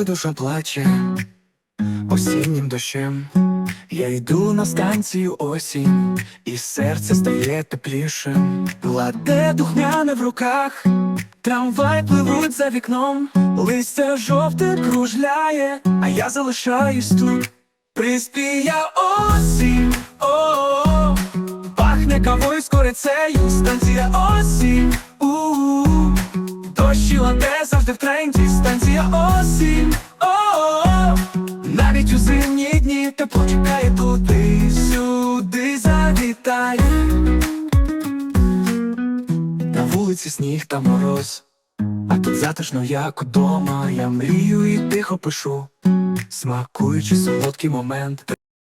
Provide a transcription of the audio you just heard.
душа плаче осіннім дощем. Я йду на станцію осінь, і серце стає теплішим. Ладе духмяне в руках, трамвай пливуть за вікном, листя жовте кружляє, а я залишаюсь тут. Приспіє осінь, о, пахне кавою з корицею, станція осінь, завжди в тренді, станція осінь, о, навіть у зимні дні тепло чекає туди, сюди завітай. На вулиці сніг та мороз, а тут затишно, як удома. Я мрію і тихо пишу, смакуючи солодкий момент.